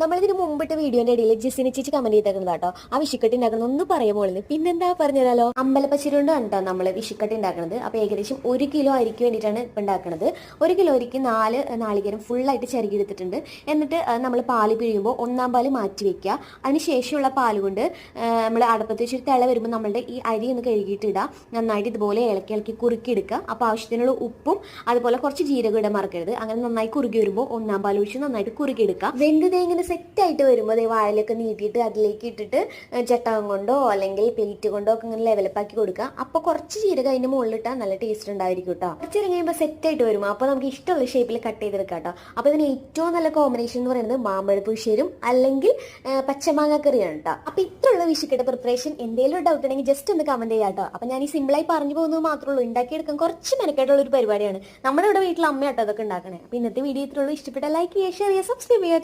നമ്മളിതിന് മുമ്പിട്ട് വീഡിയോന്റെ ഇടയിൽ ജെസിനെ ചേച്ചി കമന്റ് ചെയ്തേക്കുന്നത് കേട്ടോ. ആ വിഷുക്കട്ടി ഉണ്ടാക്കണം ഒന്ന് പറയുമ്പോൾ പിന്നെന്താ പറഞ്ഞുതരാലോ? അമ്പലപ്പച്ചിരുണ്ട് കേട്ടോ നമ്മൾ വിഷുക്കട്ടി ഉണ്ടാക്കുന്നത്. അപ്പൊ ഏകദേശം ഒരു കിലോ അരിക്ക് വേണ്ടിയിട്ടാണ് ഇപ്പൊ ഉണ്ടാക്കുന്നത്. ഒരു കിലോ അരിക്ക് നാല് നാളികേരം ഫുള്ളായിട്ട് എടുത്തിട്ടുണ്ട് എന്നിട്ട് നമ്മൾ പാൽ പിഴിയുമ്പോൾ ഒന്നാം പാൽ മാറ്റി വെക്കുക. അതിന് ശേഷമുള്ള പാൽ കൊണ്ട് നമ്മൾ അടുപ്പത്ത് വെച്ചൊരു തിള വരുമ്പോൾ നമ്മളുടെ ഈ അരി ഒന്ന് കഴുകിയിട്ട് ഇടുക നന്നായിട്ട് ഇതുപോലെ ഇളക്കി ഇളക്കി കുറുക്കി എടുക്കുക. അപ്പോൾ ആവശ്യത്തിനുള്ള ഉപ്പും അതുപോലെ കുറച്ച് ജീരകം ഇടാൻ മറക്കരുത്. അങ്ങനെ നന്നായി കുറുകി വരുമ്പോൾ ഒന്നാം പാൽ ഒഴിച്ച് നന്നായിട്ട് കുറുക്കി എടുക്കുക. വെന്തത് ഇങ്ങനെ സെറ്റ് ആയിട്ട് വരുമ്പോൾ അതേ വാഴയിലൊക്കെ നീട്ടിയിട്ട് അതിലേക്ക് ഇട്ടിട്ട് ചട്ടകം കൊണ്ടോ അല്ലെങ്കിൽ പ്ലേറ്റ് കൊണ്ടോ ഒക്കെ ഇങ്ങനെ ലെവലപ്പാക്കി കൊടുക്കുക. അപ്പോൾ കുറച്ച് ജീരകം അതിന്റെ മുകളിലിട്ടാൽ നല്ല ടേസ്റ്റ് ഉണ്ടായിരിക്കും കേട്ടോ കുറച്ച് നേരം കഴിയുമ്പോൾ സെറ്റ് ആയിട്ട് വരും അപ്പോൾ നമുക്ക് ഇഷ്ടമുള്ള ഷേപ്പിൽ കട്ട് ചെയ്തെടുക്കാം കേട്ടോ അപ്പോൾ ഇതിന് ഏറ്റവും നല്ല കോമ്പിനേഷൻ എന്ന് പറയുന്നത് മാമ്പഴ വിഷയരും അല്ലെങ്കിൽ പച്ചമാങ്ങ കറിയാണ് കേട്ടോ അപ്പോൾ ഇത്രയുള്ള വിഷുക്കട്ട പ്രിപ്പറേഷൻ എന്തെങ്കിലും ഡൗട്ട് ഉണ്ടെങ്കിൽ ജസ്റ്റ് ഒന്ന് കമന്റ് ചെയ്യാം കേട്ടോ അപ്പോൾ ഞാൻ ഈ സിമ്പിളായി പറഞ്ഞു പോകുന്നത് മാത്രമേ ഉള്ളൂ. ഉണ്ടാക്കിയെടുക്കാൻ കുറച്ച് മെനക്കേട്ടുള്ള ഒരു പരിപാടിയാണ്. നമ്മുടെ ഇവിടെ വീട്ടിൽ അമ്മയാട്ടോ അതൊക്കെ ഉണ്ടാക്കണേ. അപ്പോൾ ഇന്നത്തെ വീഡിയോ ഇത്രയുള്ളൂ ഇഷ്ടപ്പെട്ട ലൈക്ക് ചെയ്യുക ഷെയർ ചെയ്യുക സബ്സ്ക്രൈബ് ചെയ്യുക.